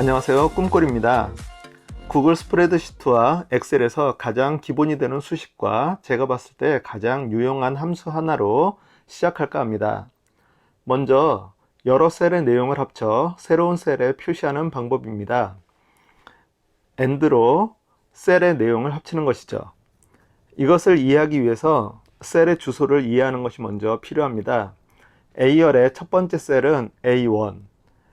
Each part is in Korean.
안녕하세요. 꿈꿀입니다. 구글 스프레드시트와 엑셀에서 가장 기본이 되는 수식과 제가 봤을 때 가장 유용한 함수 하나로 시작할까 합니다. 먼저 여러 셀의 내용을 합쳐 새로운 셀에 표시하는 방법입니다. AND로 셀의 내용을 합치는 것이죠. 이것을 이해하기 위해서 셀의 주소를 이해하는 것이 먼저 필요합니다. A열의 첫 번째 셀은 A1,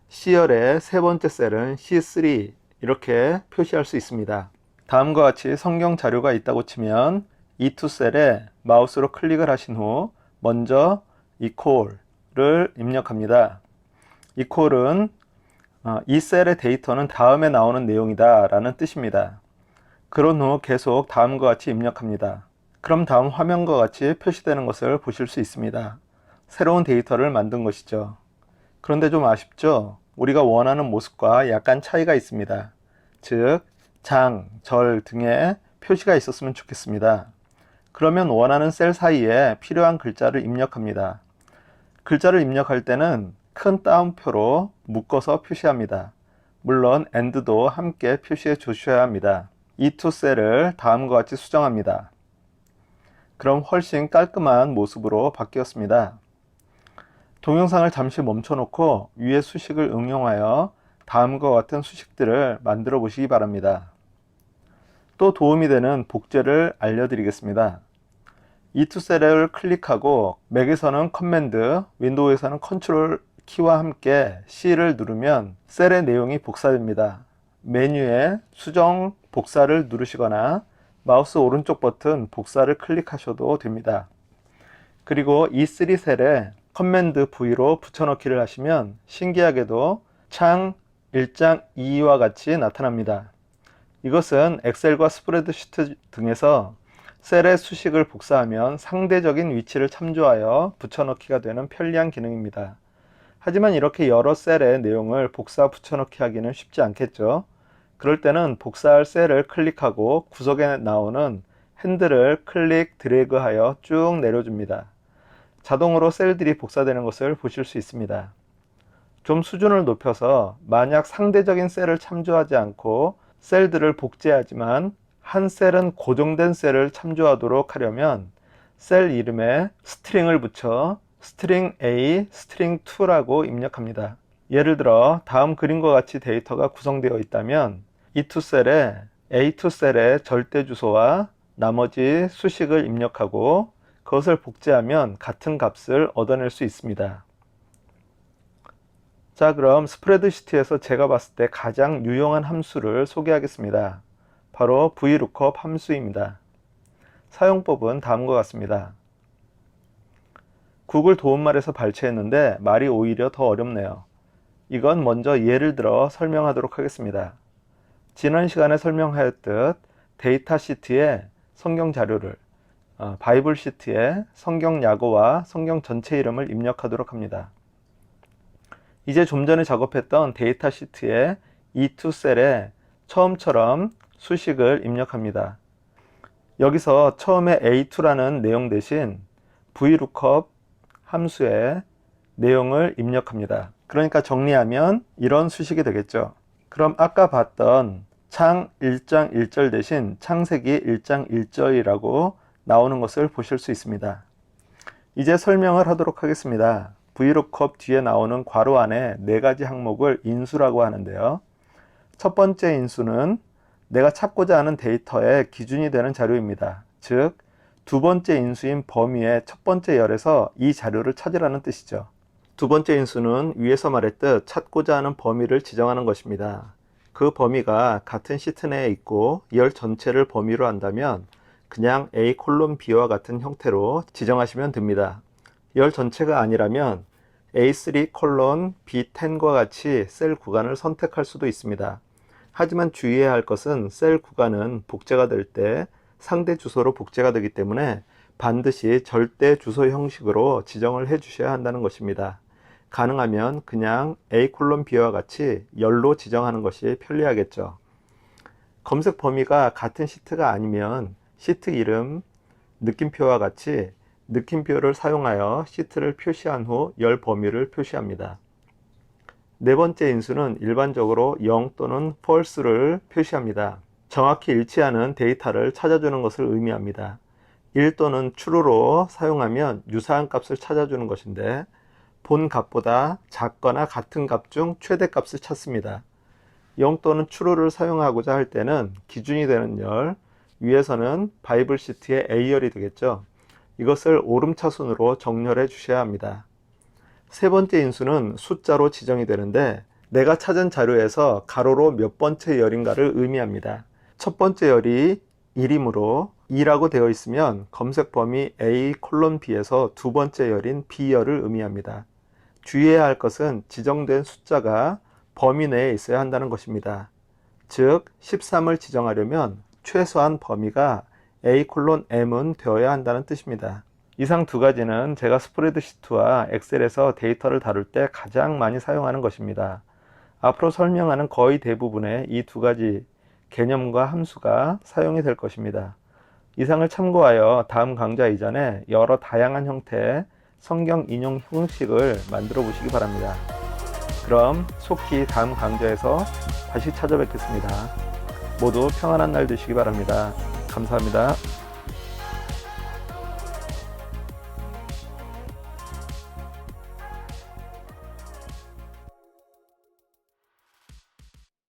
C열의 세 번째 셀은 C3 이렇게 표시할 수 있습니다. 다음과 같이 성경 자료가 있다고 치면 이두 셀에 마우스로 클릭을 하신 후 먼저 equal을 입력합니다. equal은 어, 이 셀의 데이터는 다음에 나오는 내용이다 라는 뜻입니다. 그런 후 계속 다음과 같이 입력합니다. 그럼 다음 화면과 같이 표시되는 것을 보실 수 있습니다. 새로운 데이터를 만든 것이죠. 그런데 좀 아쉽죠? 우리가 원하는 모습과 약간 차이가 있습니다. 즉, 장, 절 등의 표시가 있었으면 좋겠습니다. 그러면 원하는 셀 사이에 필요한 글자를 입력합니다. 글자를 입력할 때는 큰 따옴표로 묶어서 표시합니다. 물론 AND도 함께 표시해 주셔야 합니다. 이 두 셀을 다음과 같이 수정합니다. 그럼 훨씬 깔끔한 모습으로 바뀌었습니다. 동영상을 잠시 멈춰놓고 위의 수식을 응용하여 다음과 같은 수식들을 만들어 보시기 바랍니다. 또 도움이 되는 복제를 알려드리겠습니다. 이투 셀을 클릭하고 맥에서는 커맨드, 윈도우에서는 컨트롤 키와 함께 C를 누르면 셀의 내용이 복사됩니다. 메뉴에 수정 복사를 누르시거나 마우스 오른쪽 버튼 복사를 클릭하셔도 됩니다. 그리고 이 3셀에 커맨드 V로 붙여넣기를 하시면 신기하게도 창 1장 2와 같이 나타납니다. 이것은 엑셀과 스프레드시트 등에서 셀의 수식을 복사하면 상대적인 위치를 참조하여 붙여넣기가 되는 편리한 기능입니다. 하지만 이렇게 여러 셀의 내용을 복사 붙여넣기 하기는 쉽지 않겠죠. 그럴 때는 복사할 셀을 클릭하고 구석에 나오는 핸들을 클릭 드래그하여 쭉 내려줍니다. 자동으로 셀들이 복사되는 것을 보실 수 있습니다. 좀 수준을 높여서 만약 상대적인 셀을 참조하지 않고 셀들을 복제하지만 한 셀은 고정된 셀을 참조하도록 하려면 셀 이름에 스트링을 붙여 스트링 A, 스트링 2라고 입력합니다. 예를 들어 다음 그림과 같이 데이터가 구성되어 있다면 이투 셀에 A2 셀의 절대 주소와 나머지 수식을 입력하고 그것을 복제하면 같은 값을 얻어낼 수 있습니다. 자 그럼 스프레드시트에서 제가 봤을 때 가장 유용한 함수를 소개하겠습니다. 바로 VLOOKUP 함수입니다. 사용법은 다음과 같습니다. 구글 도움말에서 발췌했는데 말이 오히려 더 어렵네요. 이건 먼저 예를 들어 설명하도록 하겠습니다. 지난 시간에 설명하였듯 데이터 시트에 성경 자료를 어, 바이블 시트에 성경 약어와 성경 전체 이름을 입력하도록 합니다. 이제 좀 전에 작업했던 데이터 시트에 E2 셀에 처음처럼 수식을 입력합니다. 여기서 처음에 A2라는 내용 대신 VLOOKUP 함수의 내용을 입력합니다. 그러니까 정리하면 이런 수식이 되겠죠. 그럼 아까 봤던 창 1장 1절 대신 창세기 1장 1절이라고 나오는 것을 보실 수 있습니다. 이제 설명을 하도록 하겠습니다. VLOOKUP 뒤에 나오는 괄호 안에 네 가지 항목을 인수라고 하는데요. 첫 번째 인수는 내가 찾고자 하는 데이터의 기준이 되는 자료입니다. 즉, 두 번째 인수인 범위의 첫 번째 열에서 이 자료를 찾으라는 뜻이죠. 두 번째 인수는 위에서 말했듯 찾고자 하는 범위를 지정하는 것입니다. 그 범위가 같은 시트 내에 있고 열 전체를 범위로 한다면 그냥 A 콜론 B와 같은 형태로 지정하시면 됩니다. 열 전체가 아니라면 A3 콜론 B10과 같이 셀 구간을 선택할 수도 있습니다. 하지만 주의해야 할 것은 셀 구간은 복제가 될 때 상대 주소로 복제가 되기 때문에 반드시 절대 주소 형식으로 지정을 해 주셔야 한다는 것입니다. 가능하면 그냥 A 콜론 B와 같이 열로 지정하는 것이 편리하겠죠. 검색 범위가 같은 시트가 아니면 시트 이름, 느낌표와 같이 느낌표를 사용하여 시트를 표시한 후 열 범위를 표시합니다. 네 번째 인수는 일반적으로 0 또는 false를 표시합니다. 정확히 일치하는 데이터를 찾아주는 것을 의미합니다. 1 또는 true로 사용하면 유사한 값을 찾아주는 것인데 본 값보다 작거나 같은 값 중 최대 값을 찾습니다. 0 또는 true를 사용하고자 할 때는 기준이 되는 열, 위에서는 바이블 시트의 A열이 되겠죠. 이것을 오름차순으로 정렬해 주셔야 합니다. 세 번째 인수는 숫자로 지정이 되는데 내가 찾은 자료에서 가로로 몇 번째 열인가를 의미합니다. 첫 번째 열이 1이므로 2라고 되어 있으면 검색 범위 A 콜론 B에서 두 번째 열인 B열을 의미합니다. 주의해야 할 것은 지정된 숫자가 범위 내에 있어야 한다는 것입니다. 즉 13을 지정하려면 최소한 범위가 A 콜론 M은 되어야 한다는 뜻입니다. 이상 두 가지는 제가 스프레드시트와 엑셀에서 데이터를 다룰 때 가장 많이 사용하는 것입니다. 앞으로 설명하는 거의 대부분의 이 두 가지 개념과 함수가 사용이 될 것입니다. 이상을 참고하여 다음 강좌 이전에 여러 다양한 형태의 성경 인용 형식을 만들어 보시기 바랍니다. 그럼 속히 다음 강좌에서 다시 찾아뵙겠습니다. 모두 평안한 날 되시기 바랍니다. 감사합니다.